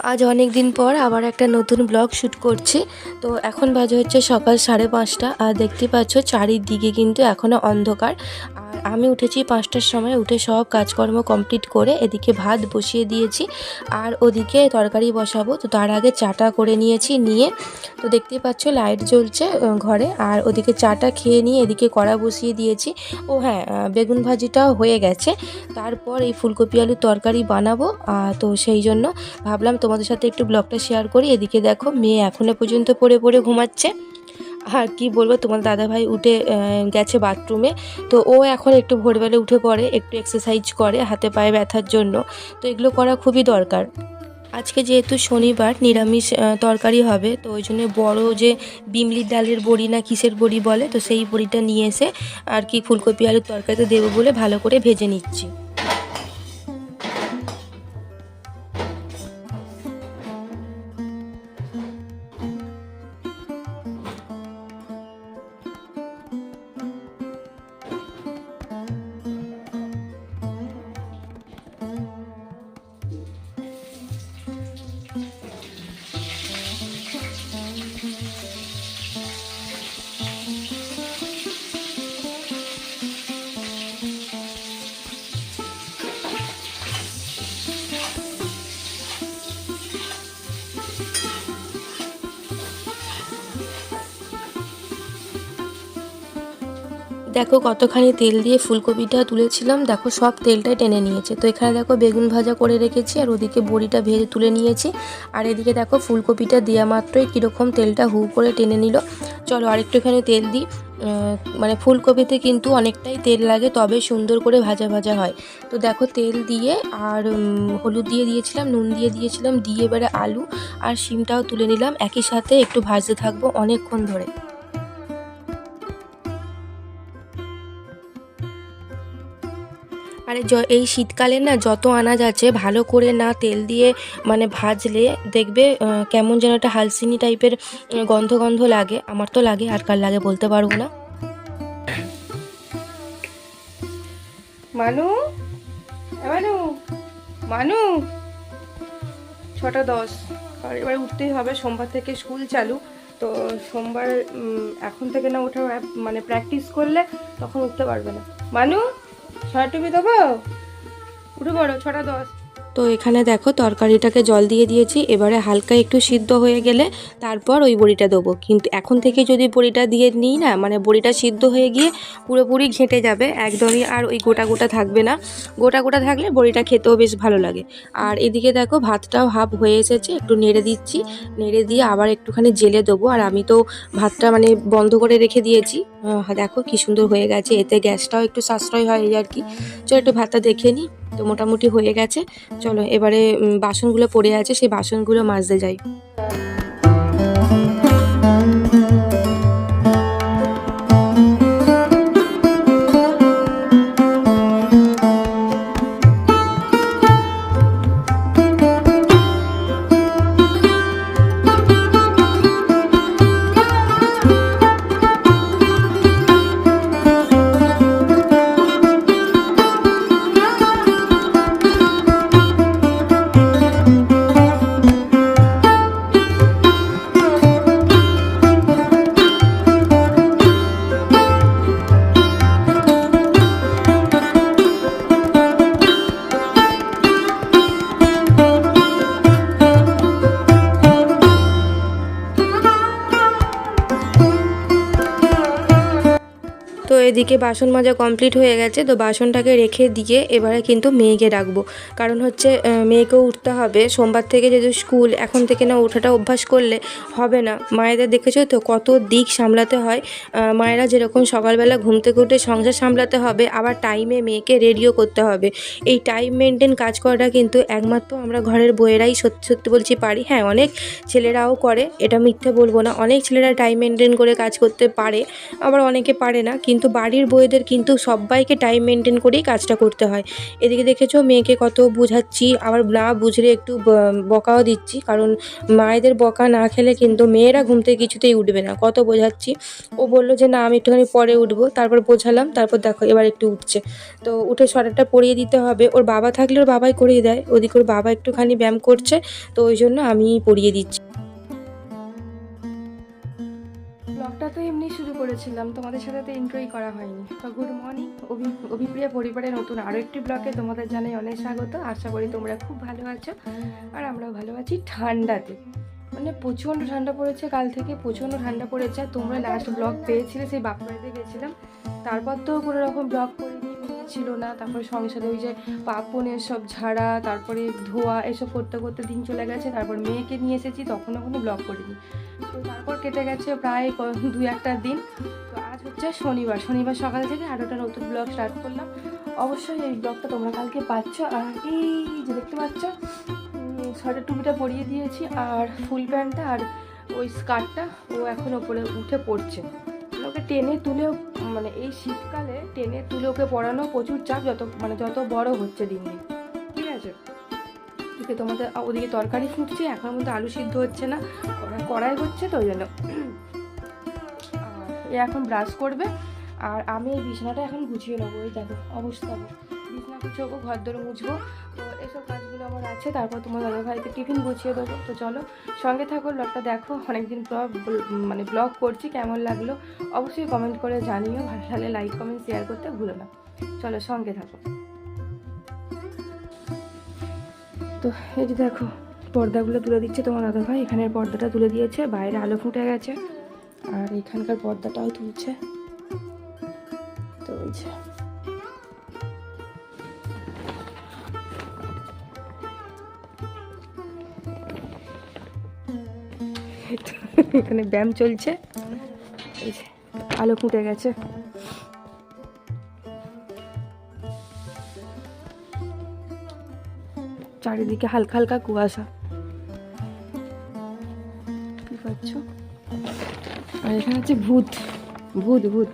আজ অনেক দিন পর আবার একটা নতুন ব্লগ শ্যুট করছি। তো এখন বাজে হচ্ছে সকাল সাড়ে পাঁচটা। আর দেখতে পাচ্ছ, চারিদিকে কিন্তু এখনও অন্ধকার। আমি উঠেছি পাঁচটার সময়, উঠে সব কাজকর্ম কমপ্লিট করে এদিকে ভাত বসিয়ে দিয়েছি আর ওদিকে তরকারি বসাবো। তো তার আগে চাটা করে নিয়েছি নিয়ে, তো দেখতেই পাচ্ছ লাইট জ্বলছে ঘরে। আর ওদিকে চাটা খেয়ে নিয়ে এদিকে কড়া বসিয়ে দিয়েছি। ও হ্যাঁ বেগুন ভাজিটাও হয়ে গেছে। তারপর এই ফুলকপি আলুর তরকারি বানাবো তো সেই জন্য ভাবলাম তোমাদের সাথে একটু ব্লগটা শেয়ার করি। এদিকে দেখো, মেয়ে এখনও পর্যন্ত পড়ে পড়ে ঘুমাচ্ছে। আর কি বলব, তোমার দাদাভাই উঠে গেছে বাথরুমে তো ও এখন একটু ভোরবেলা উঠে পড়ে, একটু এক্সারসাইজ করে, হাতে পায়ে ব্যথার জন্য। তো এগুলো করা খুবই দরকার। আজকে যেহেতু শনিবার, নিরামিষ তরকারি হবে, তো ওই জন্য বড়ো যে বিমলির ডালের বড়ি না কিসের বড়ি বলে, তো সেই বড়িটা নিয়ে এসে আর কি ফুলকপি আলুর তরকারিতে দেবো বলে ভালো করে ভেজে নিচ্ছি। দেখো কতখানি তেল দিয়ে ফুলকপিটা তুলেছিলাম। দেখো সব তেলটাই টেনে নিয়েছে। তো এখানে দেখো বেগুন ভাজা করে রেখেছি আর ওদিকে বড়িটা ভেজে তুলে নিয়েছি। আর এদিকে দেখো ফুলকপিটা দেওয়া মাত্রই কীরকম তেলটা হু করে টেনে নিল। চলো আরেকটুখানি তেল দিই। মানে ফুলকপিতে কিন্তু অনেকটাই তেল লাগে, তবে সুন্দর করে ভাজা ভাজা হয়। তো দেখো তেল দিয়ে আর হলুদ দিয়ে দিয়েছিলাম, নুন দিয়ে দিয়েছিলাম, দিয়ে এবারে আলু আর শিমটাও তুলে নিলাম। একই সাথে একটু ভাজতে থাকব অনেকক্ষণ ধরে। আরে য, এই শীতকালে না যত আনাজ আছে ভালো করে না তেল দিয়ে মানে ভাজলে দেখবে কেমন যেন একটা হালসিনি টাইপের গন্ধ গন্ধ লাগে। আমার তো লাগে, আর কার লাগে বলতে পারব না। মানু? মানু? মানু? ছটা দশ। আর, এবার উঠতেই হবে। সোমবার থেকে স্কুল চালু। তো সোমবার এখন থেকে না ওঠা মানে প্র্যাকটিস করলে তখন উঠতে পারবে না। মানু? ছটা টুপি দেবো? উঠে পড়ো ছটা দশ। তো এখানে দেখো তরকারিটাকে জল দিয়ে দিয়েছি। এবারে হালকা একটু সিদ্ধ হয়ে গেলে তারপর ওই বড়িটা দেবো। কিন্তু এখন থেকে যদি বড়িটা দিয়ে নিই না মানে বড়িটা সিদ্ধ হয়ে গিয়ে পুরোপুরি ঘেঁটে যাবে একদমই, আর ওই গোটা গোটা থাকবে না। গোটা গোটা থাকলে বড়িটা খেতেও বেশ ভালো লাগে। আর এদিকে দেখো ভাতটাও হাফ হয়ে এসেছে, একটু নেড়ে দিচ্ছি। নেড়ে দিয়ে আবার একটুখানি জেলে দেবো। আর আমি তো ভাতটা মানে বন্ধ করে রেখে দিয়েছি। দেখো কি সুন্দর হয়ে গেছে। এতে গ্যাসটাও একটু সাশ্রয় হয় আর কি। চলো একটু ভাতটা দেখে নিই। তো মোটামুটি হয়ে গেছে। চলো এবারে বাসনগুলো পড়ে আছে সেই বাসনগুলো মাজতে যাই। এদিকে বাসন মাজা কমপ্লিট হয়ে গেছে, তো বাসনটাকে রেখে দিয়ে এবারে কিন্তু মেয়েকে ডাকবো। কারণ হচ্ছে মেয়েকেও উঠতে হবে। সোমবার থেকে যেহেতু স্কুল, এখন থেকে না ওঠাটা অভ্যাস করলে হবে না। মায়েদের দেখেছ তো কত দিক সামলাতে হয়। মায়েরা যেরকম সকালবেলা ঘুম থেকে সংসার সামলাতে হবে, আবার টাইমে মেয়েকে রেডিও করতে হবে। এই টাইম মেনটেন কাজ করাটা কিন্তু একমাত্র আমরা ঘরের বইয়েরাই সত্যি সত্যি বলছি পারি। হ্যাঁ অনেক ছেলেরাও করে, এটা মিথ্যে বলব না। অনেক ছেলেরা টাইম মেনটেন করে কাজ করতে পারে, আবার অনেকে পারে না। কিন্তু বাড়ির বউদের কিন্তু সবাইকে টাইম মেনটেন করেই কাজটা করতে হয়। এদিকে দেখেছ, মেয়েকে কত বোঝাচ্ছি, আবার না বুঝলে একটু বকাও দিচ্ছি, কারণ মায়েদের বকা না খেলে কিন্তু মেয়েরা ঘুম থেকে কিছুতেই উঠবে না। কত বোঝাচ্ছি। ও বলল যে, না, আমি একটুখানি পরে উঠবো। তারপর বোঝালাম, তারপর দেখো, এবার একটু উঠছে। তো উঠে সোয়েটারটা পরিয়ে দিতে হবে। ওর বাবা থাকলে ওর বাবাই করিয়ে দেয়। ওদিকে ওর বাবা একটুখানি ব্যায়াম করছে, তো ওই জন্য আমি পরিয়ে দিচ্ছি। করেছিলাম তোমাদের সাথে তো ইন্ট্রোই করা হয়নি। তো গুড মর্নিং অভি, অভিপ্রিয়া পরিবারের নতুন আরও একটি ব্লগে তোমাদের জানাই অনেক স্বাগত। আশা করি তোমরা খুব ভালো আছো, আর আমরাও ভালো আছি ঠান্ডাতে। মানে প্রচণ্ড ঠান্ডা পড়েছে, কাল থেকে প্রচণ্ড ঠান্ডা পড়েছে। আর তোমরা লাস্ট ব্লগ পেয়েছিলে, সেই বাপবাড়িতে গেছিলাম। তারপর তো কোনো রকম ব্লগ করিনি ছিল না, তারপরে সংসারে ওই যে পাপনের সব ঝাড়া, তারপরে ধোয়া, এসব করতে করতে দিন চলে গেছে, তারপর মেয়েকে নিয়ে এসেছি, তখনও কোনো ব্লগ করিনি। তো তারপর কেটে গেছে প্রায় দু একটা দিন। তো আজ হচ্ছে শনিবার শনিবার সকাল থেকে আরও একটা নতুন ব্লগ স্টার্ট করলাম। অবশ্যই এই ব্লগটা তোমরা কালকে পাচ্ছ, আর এই যে দেখতে পাচ্ছ সোয়েটার টুপিটা পরিয়ে দিয়েছি, আর ফুল প্যান্টটা আর ওই স্কার্টটা ও এখন ওপরে উঠে পড়ছে। ওকে টেনে তুলে মানে এই শীতকালে টেনে তুলে ওকে পড়ানো প্রচুর চাপ যত মানে যত বড় হচ্ছে দিন দিন ঠিক আছে? ওকে তোমাদের ওদিকে তরকারি ফুটছে এখন মধ্যে আলু সিদ্ধ হচ্ছে না, কড়াই- হচ্ছে তো ওই জন্য। এখন ব্রাশ করবে, আর আমি এই বিছানাটা এখন গুছিয়ে নেব এই দেখো, অবস্থা। বিছানা গুছাবো, ঘর দর মুছবো। তো এসব কাজগুলো আমার আছে। তারপর তোমার দাদা ভাইকে টিফিন গুছিয়ে দেবো। তো চলো, সঙ্গে থাকো, ব্লগটা দেখো। অনেকদিন পর ব্ল- মানে ব্লগ করছি, কেমন লাগল অবশ্যই কমেন্ট করে জানিও। ভালো লাগলে লাইক কমেন্ট শেয়ার করতে ভুলো না। চলো, সঙ্গে থাকো। তো এই যে দেখো, পর্দাগুলো তুলে দিচ্ছে তোমার দাদা ভাই এখানের পর্দাটা তুলে দিয়েছে, বাইরে আলো ফুটে গেছে। আর এখানকার পর্দাটাও তুলছে। তো ওই যে। এখানে ব্যায়াম চলছে। আলো ফুটে গেছে। চারিদিকে হালকা হালকা কুয়াশা। কি আর এখানে হচ্ছে ভূত ভূত ভূত।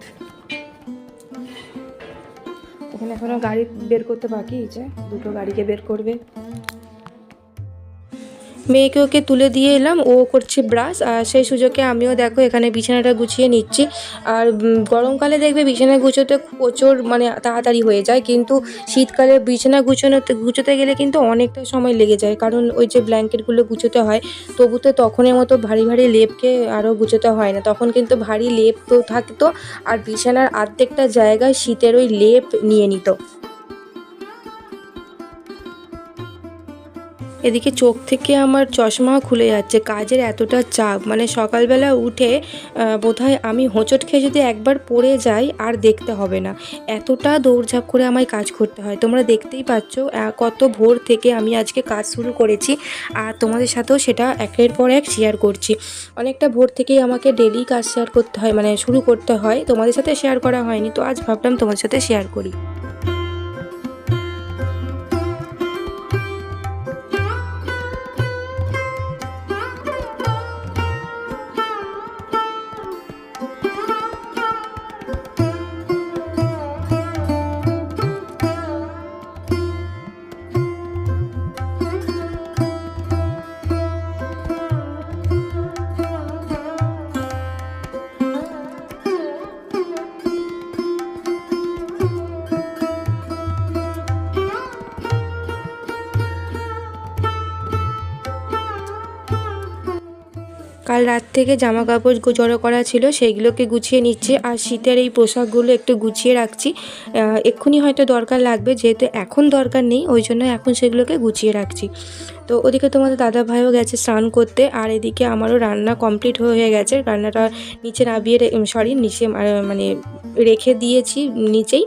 এখানে এখনও গাড়ি বের করতে বাকি আছে। দুটো গাড়িকে বের করবে। মেয়েকে ওকে তুলে দিয়ে এলাম, ও করছে ব্রাশ, আর সেই সুযোগে আমিও দেখো এখানে বিছানাটা গুছিয়ে নিচ্ছি। আর গরমকালে দেখবে বিছানা গুছোতে প্রচুর মানে তাড়াতাড়ি হয়ে যায়, কিন্তু শীতকালে বিছানা গুছোনোতে, গুছোতে গেলে কিন্তু অনেকটা সময় লেগে যায়, কারণ ওই যে ব্ল্যাঙ্কেটগুলো গুছোতে হয়, তবু তো তখনের মতো ভারী ভারী লেপকে আরও গুছোতে হয় না। তখন কিন্তু ভারী লেপ তো থাকতো, আর বিছানার অর্ধেকটা জায়গায় শীতের ওই লেপ নিয়ে নিত। এদিকে চোখ থেকে আমার চশমা খুলে যাচ্ছে, কাজের এতটা চাপ। মানে সকালবেলা উঠে বোধহয় আমি হোঁচট খেয়ে যদি একবার পড়ে যাই, আর দেখতে হবে না। এতটা দৌড়ঝাঁপ করে আমায় কাজ করতে হয়। তোমরা দেখতেই পাচ্ছ কত ভোর থেকে আমি আজকে কাজ শুরু করেছি, আর তোমাদের সাথেও সেটা একের পর এক শেয়ার করছি। অনেকটা ভোর থেকেই আমাকে ডেলি কাজ শেয়ার করতে হয় মানে শুরু করতে হয়। তোমাদের সাথে শেয়ার করা হয়নি, তো আজ ভাবলাম তোমাদের সাথে শেয়ার করি। কাল রাত থেকে জামা কাপড় জড়ো করা ছিল, সেইগুলোকে গুছিয়ে নিচ্ছে। আর শীতের এই পোশাকগুলো একটু গুছিয়ে রাখছি। এক্ষুনি হয়তো দরকার লাগবে, যেহেতু এখন দরকার নেই, ওই জন্য এখন সেগুলোকে গুছিয়ে রাখছি। তো ওদিকে তোমাদের দাদা ভাইও গেছে স্নান করতে, আর এদিকে আমারও রান্না কমপ্লিট হয়ে গেছে। রান্নাটা নিচে নামিয়ে সরি নিচে মানে রেখে দিয়েছি নিচেই।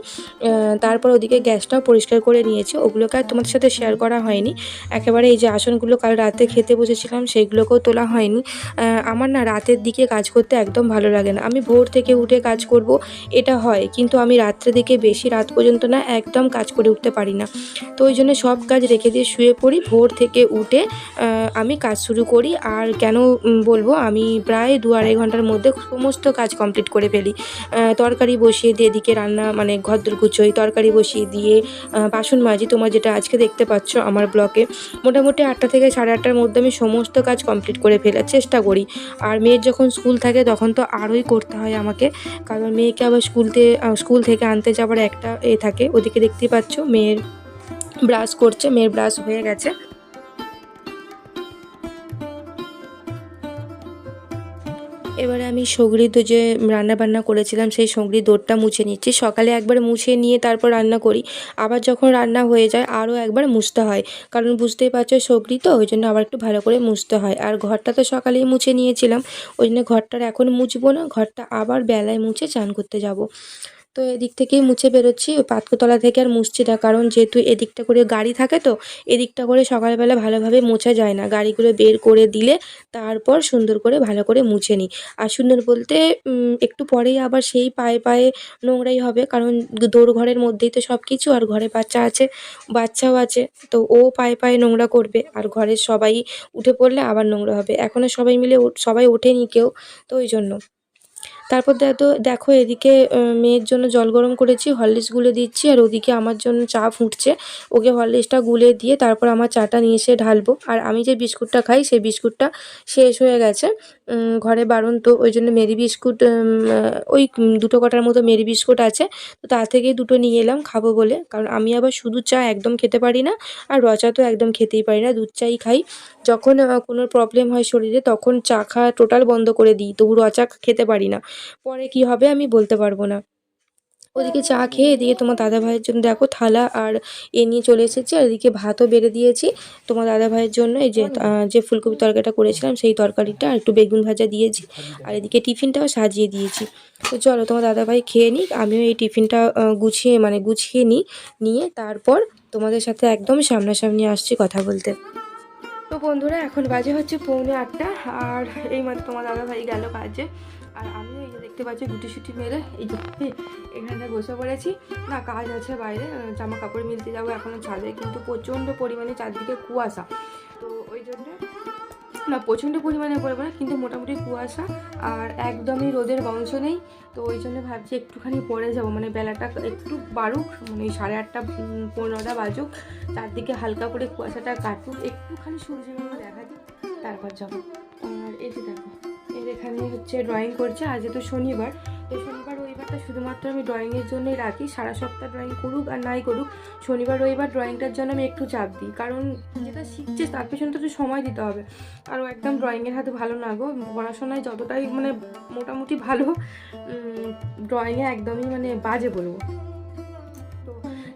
তারপর ওদিকে গ্যাসটাও পরিষ্কার করে নিয়েছি। ওগুলোকে আর তোমাদের সাথে শেয়ার করা হয়নি। একেবারে এই যে আসনগুলো কাল রাতে খেতে বসেছিলাম, সেইগুলোকেও তোলা হয়নি। আমার না রাতের দিকে কাজ করতে একদম ভালো লাগে না। আমি ভোর থেকে উঠে কাজ করব, এটা হয়। কিন্তু আমি রাত্রে দিকে বেশি রাত পর্যন্ত না একদম কাজ করে উঠতে পারি না। তো ওই জন্য সব কাজ রেখে দিয়ে শুয়ে পড়ি। ভোর থেকে উঠে আমি কাজ শুরু করি। আর কেন বলব, আমি প্রায় দু আড়াই ঘণ্টার মধ্যে সমস্ত কাজ কমপ্লিট করে ফেলি। তরকারি বসিয়ে দিয়ে এদিকে রান্না মানে ঘরদোর গুছোই, তরকারি বসিয়ে দিয়ে বাসন মাজি। তোমার যেটা আজকে দেখতে পাচ্ছ আমার ব্লকে। মোটামুটি আটটা থেকে সাড়ে আটটার মধ্যে আমি সমস্ত কাজ কমপ্লিট করে ফেলার চেষ্টা করি। আর মেয়ের যখন স্কুল থাকে তখন তো আরোই করতে হয় আমাকে। কারণ মেয়েকে আবার স্কুলতে স্কুল থেকে আনতে যাবার একটা এ থাকে। ওদিকে দেখতেই পাচ্ছ মেয়ের ব্রাশ করছে, মেয়ের ব্রাশ হয়ে গেছে। এবারে আমি সগড়ি যে রান্না বান্না করেছিলাম, সেই সগড়ি দোরটা মুছে নিচ্ছি। সকালে একবার মুছে নিয়ে তারপর রান্না করি। আবার যখন রান্না হয়ে যায়, আরও একবার মুছতে হয়। কারণ বুঝতেই পারছ সগড়ি তো, ওই জন্য আবার একটু ভালো করে মুছতে হয়। আর ঘরটা তো সকালেই মুছে নিয়েছিলাম। ওই জন্য ঘরটার এখন মুছবো না, ঘরটা আবার বেলায় মুছে চান করতে যাব। তো এদিক থেকেই মুছে বেরোচ্ছি। পাতকতলা থেকে আর মুছছি না, কারণ যেহেতু এদিকটা করে গাড়ি থাকে তো, এদিকটা করে সকালবেলা ভালোভাবে মোছা যায় না। গাড়িগুলো বের করে দিলে তারপর সুন্দর করে ভালো করে মুছে নিই। আর সুন্দর বলতে একটু পরেই আবার সেই পায়ে পায়ে নোংরাই হবে, কারণ দোর ঘরের মধ্যেই তো সব কিছু আর ঘরে বাচ্চা আছে, বাচ্চাও আছে, তো ও পায়ে পায়ে নোংরা করবে, আর ঘরের সবাই উঠে পড়লে আবার নোংরা হবে। এখনও সবাই মিলে সবাই ওঠেনি কেউ, তো ওই জন্য। তারপর দেখো দেখো এদিকে মেয়ের জন্য জল গরম করেছি হরলিক্স গুলে দিচ্ছি, আর ওদিকে আমার জন্য চা ফুটছে। ওকে হরলিক্সটা গুলে দিয়ে তারপর আমার চাটা নিয়ে এসে ঢালবো। আর আমি যে বিস্কুটটা খাই, সেই বিস্কুটটা শেষ হয়ে গেছে। ঘরে বারণ তো, ওই জন্য মেরি বিস্কুট ওই দুটো কটার মতো মেরি বিস্কুট আছে। তো তা থেকে দুটো নিয়ে এলাম খাব বলে। কারণ আমি আবার শুধু চা একদম খেতে পারি না, আর রচা তো একদম খেতেই পারি না, দুধ চাই খাই। যখন কোনো প্রবলেম হয় শরীরে, তখন চা খাওয়া টোটাল বন্ধ করে দিই। তবু রচা খেতে পারি না। পরে কি হবে আমি বলতে পারব না। ওদিকে চা খেয়ে এদিকে তোমার দাদা ভাইয়ের জন্য দেখো থালা আর এ নিয়ে চলে এসেছি আর এদিকে ভাতও বেড়ে দিয়েছি। তোমার দাদা ভাইয়ের জন্য এই যে যে ফুলকপি তরকারিটা করেছিলাম সেই তরকারিটা আর একটু বেগুন ভাজা দিয়েছি আর এদিকে টিফিনটাও সাজিয়ে দিয়েছি। তো চলো তোমার দাদা ভাই খেয়ে নিক আমিও এই টিফিনটা গুছিয়ে মানে গুছিয়ে নিই নিয়ে তারপর তোমাদের সাথে একদম সামনাসামনি আসছি কথা বলতে। তো বন্ধুরা এখন বাজে হচ্ছে পৌনে আটটা আর এই মাত্র তোমার দাদা ভাই গেল কাজে আর আমিও এই যে দেখতে পাচ্ছি গুটি সুটি মেরে এই যে এখানটা বসে পড়েছি। না, কাজ আছে বাইরে জামা কাপড় মিলতে যাব এখনও ছাদে, কিন্তু প্রচণ্ড পরিমাণে চারদিকে কুয়াশা। তো ওই জন্য, না, প্রচণ্ড পরিমাণে পড়বে না, কিন্তু মোটামুটি কুয়াশা আর একদমই রোদের বংশ নেই। তো ওই জন্য ভাবছি একটুখানি পরে যাব মানে বেলাটা একটু বাড়ুক মানে সাড়ে আটটা পনেরোটা বাজুক। চারদিকে হালকা করে কুয়াশাটা কাটুক, একটুখানি সূর্যের দেখা দিক, তারপর যাব। আর এই যে দেখো এখানে হচ্ছে ড্রয়িং করছে। আজ তো শনিবার। তো শনিবার, রবিবারটা শুধুমাত্র আমি ড্রয়িংয়ের জন্যই রাখি। সারা সপ্তাহ ড্রয়িং করুক আর নাই করুক, শনিবার, রবিবার ড্রয়িংটার জন্য আমি একটু চাপ দিই। কারণ যেটা শিখছে, তার পেছনে তো সময় দিতে হবে। আর ও একদম ড্রয়িংয়ের হাতে ভালো না গো। পড়াশোনায় যতটাই মানে মোটামুটি ভালো ড্রয়িংয়ে একদমই মানে বাজে বলব।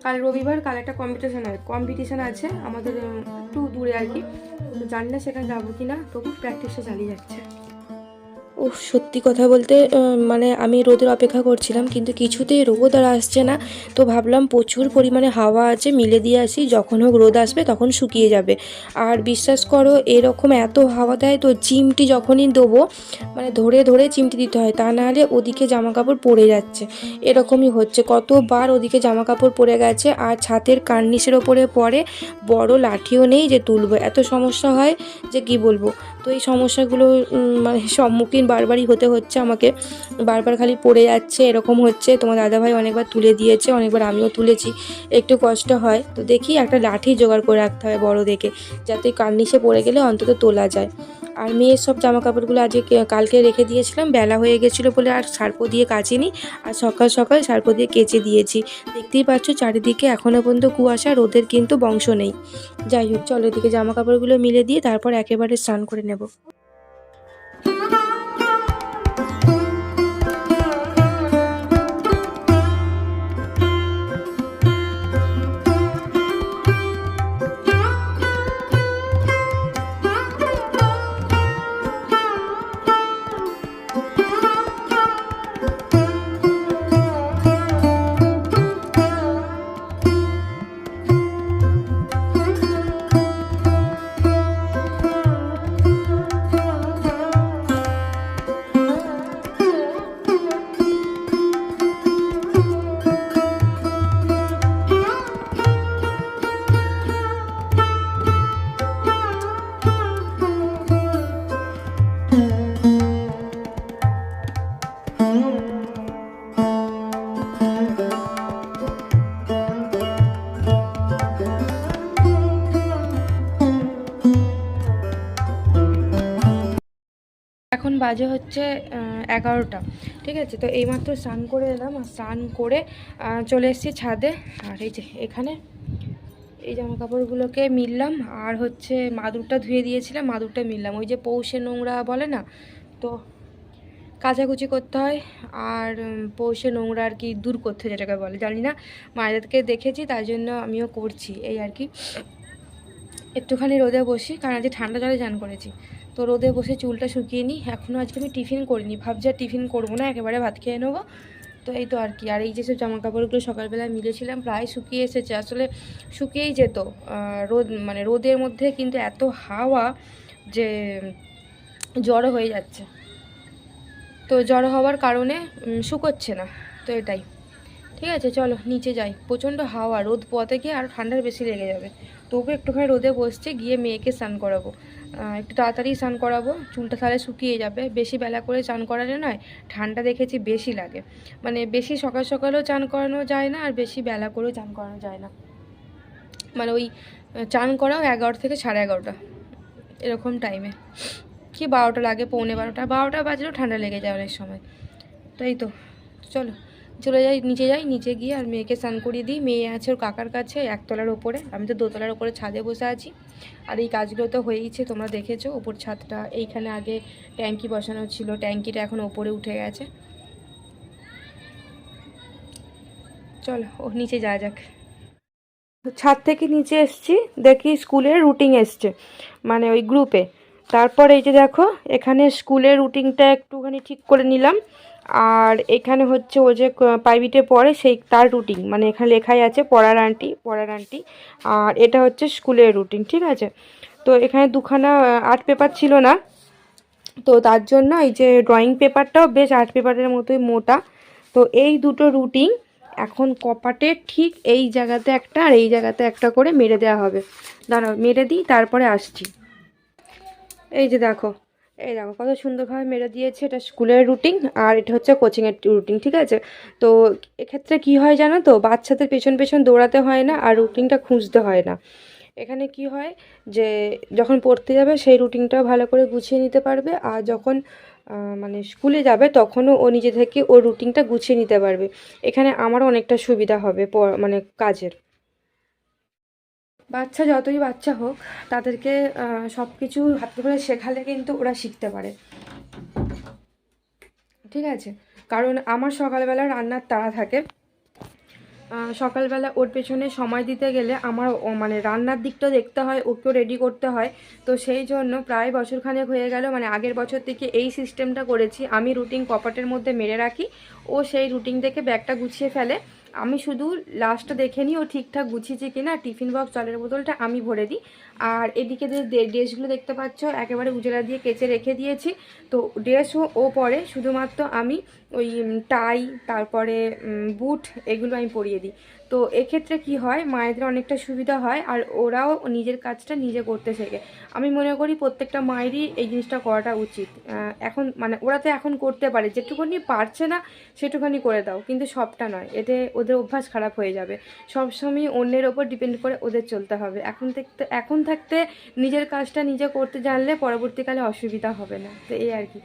কাল রবিবার কাল একটা কম্পিটিশান কম্পিটিশান আছে আমাদের একটু দূরে আর কি। জানি না সেখানে যাব কি না তবু প্র্যাকটিসটা চালিয়ে যাচ্ছে। ও সত্যি কথা বলতে মানে আমি রোদের অপেক্ষা করছিলাম, কিন্তু কিছুতেই রোদ আর আসছে না। তো ভাবলাম প্রচুর পরিমাণে হাওয়া আছে, মিলে দিয়ে আসি, যখন হোক রোদ আসবে তখন শুকিয়ে যাবে। আর বিশ্বাস করো, এরকম এত হাওয়া দেয় তো চিমটি যখনই দেবো মানে ধরে ধরে চিমটি দিতে হয়, তা নাহলে ওদিকে জামা কাপড় পড়ে যাচ্ছে। এরকমই হচ্ছে, কতবার ওদিকে জামা কাপড় পড়ে গেছে, আর ছাতের কার্নিশের ওপরে পরে বড় লাঠিও নেই যে তুলবো। এত সমস্যা হয় যে কি বলব? তো এই সমস্যাগুলো মানে সম্মুখীন বারবারই হতে হচ্ছে আমাকে। বারবার খালি পড়ে যাচ্ছে, এরকম হচ্ছে। তোমার দাদাভাই অনেকবার তুলে দিয়েছে, অনেকবার আমিও তুলেছি। একটু কষ্ট হয়। তো দেখি একটা লাঠি জোগাড় করে রাখতে হবে বড় দেখে যাতে কার্নিশে পড়ে গেলে অন্তত তোলা যায়। আর মেয়ের সব জামা কাপড়গুলো আজকে কালকে রেখে দিয়েছিলাম, বেলা হয়ে গেছিল বলে আর সার্পো দিয়ে কাচিনি, আর সকাল সকাল সার্পো দিয়ে কেচে দিয়েছি। দেখতেই পাচ্ছ চারিদিকে এখনও পর্যন্ত কুয়াশা, রোদের কিন্তু বংশ নেই। যাই হোক, চলো এদিকে জামা কাপড়গুলো মিলে দিয়ে তারপর একেবারে স্নান করে নেব। বাজে হচ্ছে এগারোটা। ঠিক আছে? তো এইমাত্র স্নান করে এলাম আর স্নান করে চলে এসেছি ছাদে। আর এই যে এখানে এই জামা কাপড়গুলোকে মিললাম আর হচ্ছে মাদুরটা ধুয়ে দিয়েছিলাম, মাদুরটা মিললাম। ওই যে পৌষে নোংরা বলে না? তো কাচাকুচি করতে হয় আর পৌষে নোংরা আর কি দূর করতে হয় যেটাকে বলে, জানি না। মায়েদেরকে দেখেছি, তাই জন্য আমিও করছি এই আর কি। একটুখানি রোদে বসি, কারণ আজকে ঠান্ডা জলে চান করেছি। তো রোদে বসে চুলটা শুকিয়ে নিই এখনও আজকে আমি টিফিন করিনি। ভাবছি আর টিফিন করব না, একেবারে ভাত খেয়ে নেব। তো এই তো আর কি। আর এই যেসব জামা কাপড়গুলো সকালবেলা মিলেছিলাম, প্রায় শুকিয়ে এসেছে। আসলে শুকিয়েই যেত। রোদ মানে রোদের মধ্যে কিন্তু এত হাওয়া যে জড়ো হয়ে যাচ্ছে। তো জড়ো হওয়ার কারণে শুকোচ্ছে না। তো এটাই। ঠিক আছে, চলো, নিচে যাই। প্রচণ্ড হাওয়া, রোদ পথে গিয়ে আরও ঠান্ডার বেশি লেগে যাবে। তবু একটুখানি রোদে বসছে, গিয়ে মেয়েকে স্নান করাবো। একটু তাড়াতাড়ি স্নান করাবো, চুলটা তাহলে শুকিয়ে যাবে। বেশি বেলা করে চান করালে নয়, ঠান্ডা দেখেছি বেশি লাগে। মানে বেশি সকাল সকালেও চান করানো যায় না, আর বেশি বেলা করেও চান করানো যায় না। মানে ওই চান করাও এগারোটা থেকে সাড়ে এগারোটা, এরকম টাইমে কি বারোটা লাগে, পৌনে বারোটা বারোটা বাজলেও ঠান্ডা লেগে যায় অনেক সময়। তাই তো, চলো। চলে যাই, নিচে যাই, নিচে গিয়ে আর মেয়েকে স্নান করিয়ে দিই। মেয়ে আছে ওর কাকার কাছে, একতলার ওপরে। আমি তো দোতলার ওপরে ছাদে বসে আছি। আর এই কাজগুলো তো হয়েইছে, তোমরা দেখেছ। ওপর ছাদটা, এইখানে আগে ট্যাঙ্কি বসানো ছিল। ট্যাঙ্কিটা এখন ওপরে উঠে গেছে। চলো, ও নিচে যাওয়া যাক। ছাদ থেকে নিচে এসছি, দেখি স্কুলের রুটিন এসছে মানে ওই গ্রুপে। তারপর এই যে দেখো, এখানে স্কুলের রুটিনটা একটুখানি ঠিক করে নিলাম। আর এখানে হচ্ছে ও যে প্রাইভেটে পড়ে সেই তার রুটিন মানে এখানে লেখাই আছে পড়ার আন্টি পড়ার আন্টি আর এটা হচ্ছে স্কুলের রুটিন ঠিক আছে? তো এখানে দুখানা আর্ট পেপার ছিল না। তো তার জন্য এই যে ড্রয়িং পেপারটাও বেশ আর্ট পেপারের মতোই মোটা। তো এই দুটো রুটিন এখন কপাটে ঠিক এই জায়গাতে একটা আর এই জায়গাতে একটা করে মেরে দেওয়া হবে। দাঁড়াও, মেরে দিই, তারপরে আসছি। এই যে দেখো এই দেখো কত সুন্দরভাবে মেরে দিয়েছে। এটা স্কুলের রুটিন আর এটা হচ্ছে কোচিংয়ের রুটিন, ঠিক আছে? তো এক্ষেত্রে কি হয় জানো তো? বাচ্চাদের পেছন পেছন দৌড়াতে হয় না আর রুটিনটা খুঁজতে হয় না। এখানে কি হয় যে যখন পড়তে যাবে সেই রুটিনটাও ভালো করে গুছিয়ে নিতে পারবে আর যখন মানে স্কুলে যাবে তখনও ও নিজে থেকে ওর রুটিনটা গুছিয়ে নিতে পারবে। এখানে আমারও অনেকটা সুবিধা হবে মানে কাজের। বাচ্চা যতই বাচ্চা হোক, তাদেরকে সব কিছু হাতে করে শেখালে কিন্তু ওরা শিখতে পারে। ঠিক আছে? কারণ আমার সকালবেলা রান্নার তাড়া থাকে। সকালবেলা ওর পেছনে সময় দিতে গেলে আমার মানে রান্নার দিকটাও দেখতে হয়, ওকেও রেডি করতে হয়। তো সেই জন্য প্রায় বছরখানেক হয়ে গেল মানে আগের বছর থেকে এই সিস্টেমটা করেছি। আমি রুটিন কপাটের মধ্যে মেরে রাখি। ও সেই রুটিন থেকে ব্যাগটা গুছিয়ে ফেলে। আমি শুধু লাস্টটা দেখে নিই, ও ঠিকঠাক গুছিয়েছে কিনা, টিফিন বক্স জলের বোতলটা আমি ভরে দিই। আর এদিকে যে ড্রেসগুলো দেখতে পাচ্ছ, একেবারে উজলা দিয়ে কেচে রেখে দিয়েছি। তো ড্রেসও ও পরে, শুধুমাত্র আমি ওই টাই তারপরে বুট এগুলো আমি পরিয়ে দিই। তো এক্ষেত্রে কি হয়? মায়েদের অনেকটা সুবিধা হয় আর ওরাও নিজের কাজটা নিজে করতে শেখে। আমি মনে করি প্রত্যেকটা মায়েরই এই জিনিসটা করাটা উচিত। এখন মানে ওরা তো এখন করতে পারে, যেটুকুনি পারছে না সেটুখানি করে দাও। কিন্তু সবটা নয়, এতে ওদের অভ্যাস খারাপ হয়ে যাবে। সবসময় অন্যের ওপর ডিপেন্ড করে ওদের চলতে হবে। এখন থাকতে এখন থাকতে নিজের কাজটা নিজে করতে জানলে পরবর্তীকালে অসুবিধা হবে না। তো এই আর কি।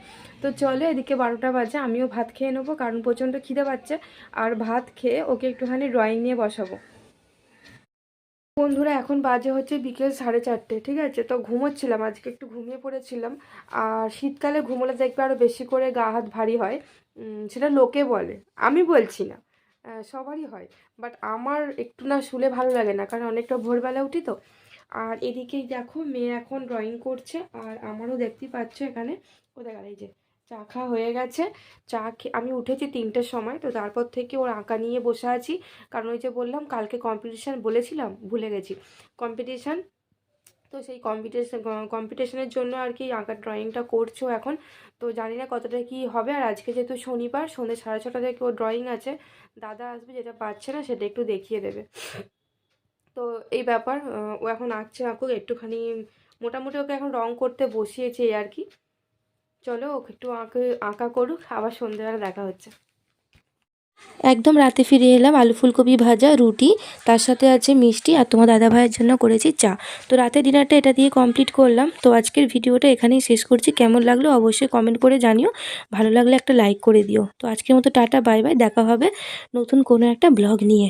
তো চলে এদিকে বারোটা বাজে, আমিও ভাত খেয়ে নেব, কারণ প্রচণ্ড খিদে পাচ্ছে। আর ভাত খেয়ে ওকে একটুখানি ড্রয়িং নিয়ে বসাবো। বন্ধুরা, এখন বাজে হচ্ছে বিকেল সাড়ে চারটে, ঠিক আছে? তো ঘুমোচ্ছিলাম, আজকে একটু ঘুমিয়ে পড়েছিলাম। আর শীতকালে ঘুমোলে দেখবে আরও বেশি করে গা হাত ভারী হয়। সেটা লোকে বলে। আমি বলছি না সবারই হয়। বাট আমার একটু না শুলে ভালো লাগে না, কারণ অনেকটা ভোরবেলা উঠি তো। আর এদিকেই দেখো, মেয়ে এখন ড্রয়িং করছে, আর আমারও দেখতেই পাচ্ছ এখানে। কোথায় গেল? এই যে চা খাওয়া হয়ে গেছে। চা আমি উঠেছি তিনটের সময়, তো তারপর থেকে ওর আঁকা নিয়ে বসে আছি। কারণ ওই যে বললাম, কালকে কম্পিটিশান বলেছিলাম, ভুলে গেছি। কম্পিটিশান তো সেই কম্পিটিশন কম্পিটিশনের জন্য আর কি আঁকার ড্রয়িংটা করছ এখন। তো জানি না কতটা কি হবে। আর আজকে যেহেতু শনিবার সন্ধ্যে সাড়ে ছটা থেকে ওর ড্রয়িং আছে। দাদা আসবে, যেটা পাচ্ছে না, সেটা একটু দেখিয়ে দেবে। তো এই ব্যাপার ও এখন আঁকছে, আঁকুক, একটুখানি, মোটামুটি ওকে এখন রং করতে বসিয়েছে আর কি। চলো ওকে একটু আঁকে, আঁকা করুক, আবার সন্ধ্যেবেলা দেখা হচ্ছে। একদম রাতে ফিরে এলাম, আলু ফুলকপি ভাজা, রুটি, তার সাথে আছে মিষ্টি আর তোমার দাদা ভাইয়ের জন্য করেছি চা। তো রাতে ডিনারটা এটা দিয়ে কমপ্লিট করলাম। তো আজকের ভিডিওটা এখানেই শেষ করছি। কেমন লাগল অবশ্যই কমেন্ট করে জানিও। ভালো লাগলে একটা লাইক করে দিও। তো আজকের মতো টাটা বাই বাই দেখা হবে নতুন কোনো একটা ব্লগ নিয়ে।